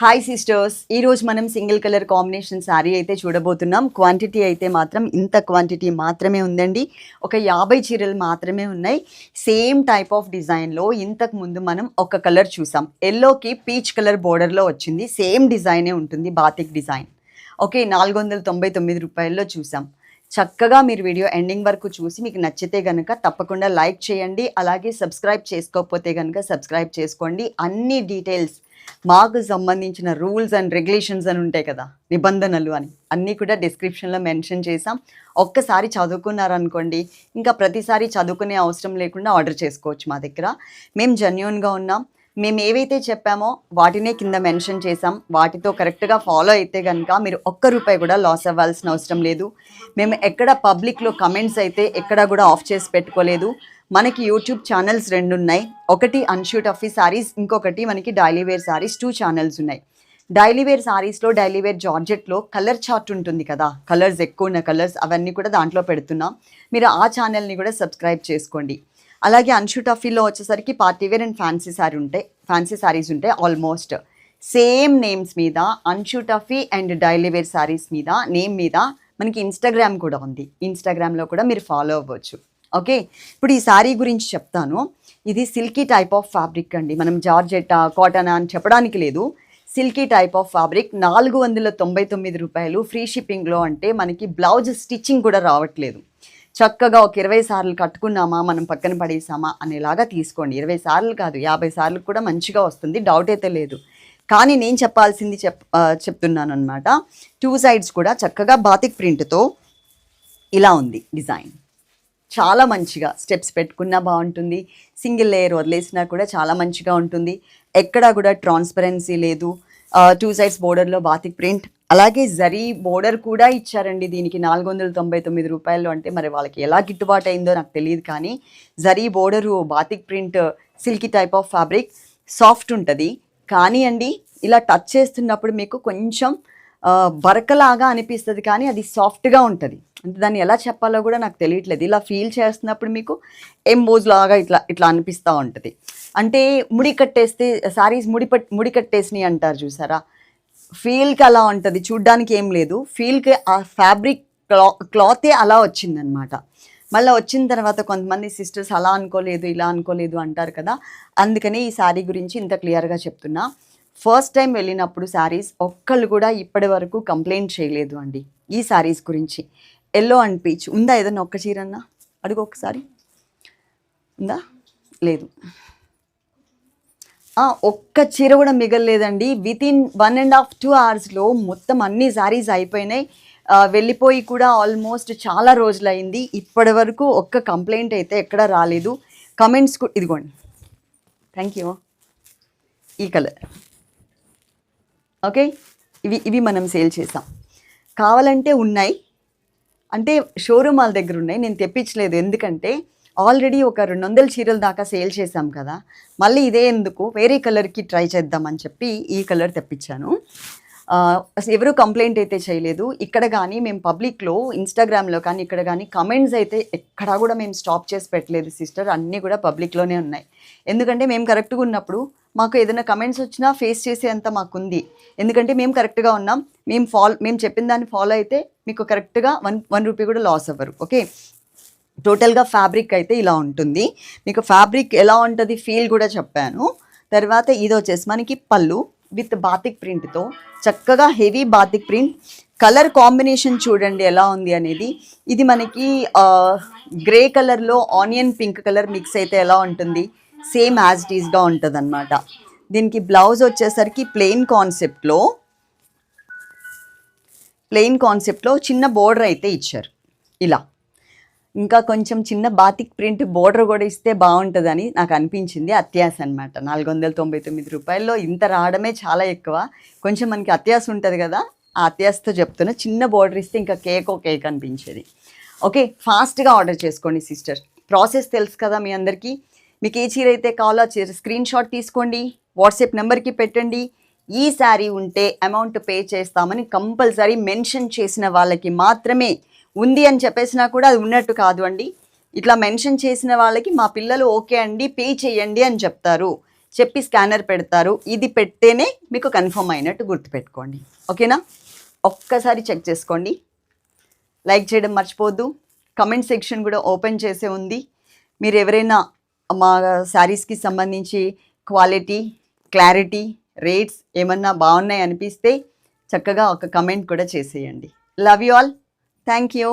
Hi sisters ఈరోజు మనం single colour combination sari అయితే చూడబోతున్నాం. క్వాంటిటీ అయితే మాత్రం ఇంత క్వాంటిటీ మాత్రమే ఉందండి. ఒక యాభై చీరలు మాత్రమే ఉన్నాయి. సేమ్ టైప్ ఆఫ్ డిజైన్లో ఇంతకు ముందు మనం ఒక కలర్ చూసాం. ఎల్లోకి పీచ్ కలర్ బోర్డర్లో వచ్చింది. సేమ్ డిజైనే ఉంటుంది బాతిక్ డిజైన్ ఓకే నాలుగు వందల తొంభై తొమ్మిది రూపాయల్లో చూసాం. చక్కగా మీరు వీడియో ఎండింగ్ వరకు చూసి మీకు నచ్చితే కనుక తప్పకుండా లైక్ చేయండి. అలాగే సబ్స్క్రైబ్ చేసుకోకపోతే కనుక సబ్స్క్రైబ్ చేసుకోండి. అన్ని డీటెయిల్స్ మాకు సంబంధించిన రూల్స్ అండ్ రెగ్యులేషన్స్ అని ఉంటాయి కదా నిబంధనలు అని. అన్నీ కూడా డిస్క్రిప్షన్లో మెన్షన్ చేసాం ఒక్కసారి చదువుకున్నారనుకోండి ఇంకా ప్రతిసారి చదువుకునే అవసరం లేకుండా ఆర్డర్ చేసుకోవచ్చు మా దగ్గర. మేము జెన్యున్గా ఉన్నాం. మేము ఏవైతే చెప్పామో వాటినే కింద మెన్షన్ చేసాం వాటితో కరెక్ట్గా ఫాలో అయితే కనుక మీరు ఒక్క రూపాయి కూడా లాస్ అవ్వాల్సిన అవసరం లేదు. మేము ఎక్కడ పబ్లిక్లో కమెంట్స్ అయితే ఎక్కడ కూడా ఆఫ్ చేసి పెట్టుకోలేదు. మనకి యూట్యూబ్ ఛానల్స్ రెండు ఉన్నాయి ఒకటి అన్షూట్ అఫీ సారీస్ ఇంకొకటి మనకి daily wear saris two channels ఉన్నాయి. డైలీ వేర్ సారీస్లో డైలీ వేర్ జార్జెట్లో కలర్ చార్ట్ ఉంటుంది కదా. కలర్స్ ఎక్కువ ఉన్న కలర్స్ అవన్నీ కూడా దాంట్లో పెడుతున్నాం. మీరు ఆ ఛానల్ని కూడా సబ్స్క్రైబ్ చేసుకోండి. అలాగే అన్షూట్ అఫీలో వచ్చేసరికి party wear and fancy sari ఉంటాయి. ఫ్యాన్సీ సారీస్ ఉంటాయి ఆల్మోస్ట్ సేమ్ నేమ్స్ మీద అన్షూట్ టఫీ అండ్ డైలీ వేర్ సారీస్ మీద నేమ్ మీద మనకి ఇన్స్టాగ్రామ్ కూడా ఉంది. ఇన్స్టాగ్రామ్లో కూడా మీరు ఫాలో అవ్వచ్చు. ఓకే? ఇప్పుడు ఈ సారీ గురించి చెప్తాను. ఇది సిల్కీ టైప్ ఆఫ్ ఫ్యాబ్రిక్ అండి. మనం జార్జెట్ కాటన్ అని చెప్పడానికి లేదు. సిల్కీ టైప్ ఆఫ్ ఫ్యాబ్రిక్ నాలుగు వందల తొంభై తొమ్మిది రూపాయలు ఫ్రీ షిప్పింగ్లో అంటే మనకి బ్లౌజ్ స్టిచ్చింగ్ కూడా రావట్లేదు. చక్కగా ఒక ఇరవై సార్లు కట్టుకున్నామా మనం పక్కన పడేసామా అనేలాగా తీసుకోండి. ఇరవై సార్లు కాదు యాభై సార్లు కూడా మంచిగా వస్తుంది డౌట్ అయితే లేదు. కానీ నేను చెప్పాల్సింది చెప్ చెప్తున్నాను అనమాట టూ సైడ్స్ కూడా చక్కగా బాతిక్ ప్రింట్తో ఇలా ఉంది డిజైన్. చాలా మంచిగా స్టెప్స్ పెట్టుకున్నా బాగుంటుంది. సింగిల్ లేయర్ వదిలేసినా కూడా చాలా మంచిగా ఉంటుంది. ఎక్కడా కూడా ట్రాన్స్పరెన్సీ లేదు. టూ సైడ్స్ బోర్డర్లో బాతిక్ ప్రింట్. అలాగే జరీ బోర్డర్ కూడా ఇచ్చారండి దీనికి నాలుగు వందల తొంభై తొమ్మిది రూపాయలు అంటే మరి వాళ్ళకి ఎలా గిట్టుబాటు అయిందో నాకు తెలియదు కానీ zari border batik print silky type of fabric soft ఉంటుంది. కానీ అండి ఇలా టచ్ చేస్తున్నప్పుడు మీకు కొంచెం బరకలాగా అనిపిస్తుంది కానీ అది సాఫ్ట్గా ఉంటుంది. అంటే దాన్ని ఎలా చెప్పాలో కూడా నాకు తెలియట్లేదు. ఇలా ఫీల్ చేస్తున్నప్పుడు మీకు ఎంబోజ్ లాగా ఇట్లా ఇట్లా అనిపిస్తూ ఉంటుంది. అంటే ముడి కట్టేస్తే సారీస్ ముడి పట్ ముడి కట్టేసినాయి అంటారు చూసారా? ఫీల్కి అలా ఉంటుంది. చూడ్డానికి ఏం లేదు. ఫీల్కి ఆ ఫ్యాబ్రిక్ క్లా క్లాతే అలా వచ్చిందనమాట. మళ్ళీ వచ్చిన తర్వాత కొంతమంది సిస్టర్స్ అలా అనుకోలేదు ఇలా అనుకోలేదు అంటారు కదా? అందుకని ఈ శారీ గురించి ఇంత క్లియర్గా చెప్తున్నా. ఫస్ట్ టైం వెళ్ళినప్పుడు శారీస్ ఒక్కళ్ళు కూడా ఇప్పటి వరకు కంప్లైంట్ చేయలేదు అండి. ఈ శారీస్ గురించి. ఎల్లో అండ్ పీచ్ ఉందా ఏదన్నా ఒక్క చీరన్నా? అడుగు ఒకసారి. ఉందా? లేదు. ఒక్క చీర కూడా మిగలలేదండి. Within one and half two అవర్స్లో మొత్తం అన్ని శారీస్ అయిపోయినాయి. వెళ్ళిపోయి కూడా ఆల్మోస్ట్ చాలా రోజులు అయింది ఇప్పటి వరకు ఒక్క కంప్లైంట్ అయితే ఎక్కడ రాలేదు. కమెంట్స్ ఇదిగోండి. థ్యాంక్ యూ ఈ కలర్ ఓకే ఇవి ఇవి మనం సేల్ చేసాం. కావాలంటే ఉన్నాయి. అంటే షోరూమ్ వాళ్ళ దగ్గర ఉన్నాయి. నేను తెప్పించలేదు. ఎందుకంటే ఆల్రెడీ ఒక రెండు వందల చీరల దాకా సేల్ చేశాం కదా. మళ్ళీ ఇదే ఎందుకు? వేరే కలర్కి ట్రై చేద్దామని చెప్పి ఈ కలర్ తెప్పించాను. ఎవరూ ఎవరు కంప్లైంట్ అయితే చేయలేదు. ఇక్కడ కానీ మేము పబ్లిక్లో ఇన్స్టాగ్రామ్లో కానీ ఇక్కడ కానీ కమెంట్స్ అయితే ఎక్కడా కూడా మేము స్టాప్ చేసి పెట్టలేదు. సిస్టర్ అన్నీ కూడా పబ్లిక్లోనే ఉన్నాయి. ఎందుకంటే మేము కరెక్ట్గా ఉన్నప్పుడు మాకు ఏదైనా కమెంట్స్ వచ్చినా ఫేస్ చేసేంత మాకుంది. ఎందుకంటే మేము కరెక్ట్గా ఉన్నాం. మేము ఫాలో మేము చెప్పిన దాన్ని ఫాలో అయితే మీకు కరెక్ట్గా వన్ వన్ రూపీ కూడా లాస్ అవ్వరు. ఓకే టోటల్గా ఫ్యాబ్రిక్ అయితే ఇలా ఉంటుంది. మీకు ఫ్యాబ్రిక్ ఎలా ఉంటుంది ఫీల్ కూడా చెప్పాను. తర్వాత ఇది వచ్చేసి మనకి పళ్ళు విత్ బాతిక్ ప్రింట్తో చక్కగా heavy batik print colour combination చూడండి ఎలా ఉంది అనేది. ఇది మనకి గ్రే కలర్లో ఆనియన్ పింక్ కలర్ మిక్స్ అయితే ఎలా ఉంటుంది? సేమ్ యాజ్ ఇట్ ఉంటుంది అనమాట దీనికి బ్లౌజ్ వచ్చేసరికి ప్లెయిన్ కాన్సెప్ట్లో ప్లెయిన్ కాన్సెప్ట్లో చిన్న బోర్డర్ అయితే ఇచ్చారు. ఇలా. ఇంకా కొంచెం చిన్న బాతిక్ ప్రింట్ బోర్డర్ కూడా ఇస్తే బాగుంటుందని నాకు అనిపించింది అత్యాస అనమాట నాలుగు వందల తొంభై తొమ్మిది రూపాయల్లో ఇంత రావడమే చాలా ఎక్కువ. కొంచెం మనకి అత్యాస ఉంటుంది కదా ఆ అత్యాసతో చెప్తున్నా చిన్న బోర్డర్ ఇస్తే ఇంకా కేక్ ఓ కేక్ అనిపించేది. ఓకే ఫాస్ట్గా ఆర్డర్ చేసుకోండి సిస్టర్ ప్రాసెస్ తెలుసు కదా మీ అందరికీ? మీకు ఏ చీర అయితే కావాలో చీర స్క్రీన్ షాట్ తీసుకోండి వాట్సాప్ నెంబర్కి పెట్టండి. ఈ శారీ ఉంటే అమౌంట్ పే చేస్తామని కంపల్సరీ మెన్షన్ చేసిన వాళ్ళకి మాత్రమే ఉంది అని చెప్పేసినా కూడా అది ఉన్నట్టు కాదు అండి. ఇట్లా మెన్షన్ చేసిన వాళ్ళకి మా పిల్లలు ఓకే అండి పే చేయండి అని చెప్తారు. చెప్పి స్కానర్ పెడతారు. ఇది పెడితేనే మీకు కన్ఫర్మ్ అయినట్టు గుర్తుపెట్టుకోండి. ఓకేనా? ఒక్కసారి చెక్ చేసుకోండి. లైక్ చేయడం మర్చిపోద్దు కమెంట్ సెక్షన్ కూడా ఓపెన్ చేసే ఉంది. మీరు ఎవరైనా మా శారీస్కి సంబంధించి క్వాలిటీ క్లారిటీ రేట్స్ ఏమన్నా బాగున్నాయి అనిపిస్తే చక్కగా ఒక కమెంట్ కూడా చేసేయండి. Love you all thank you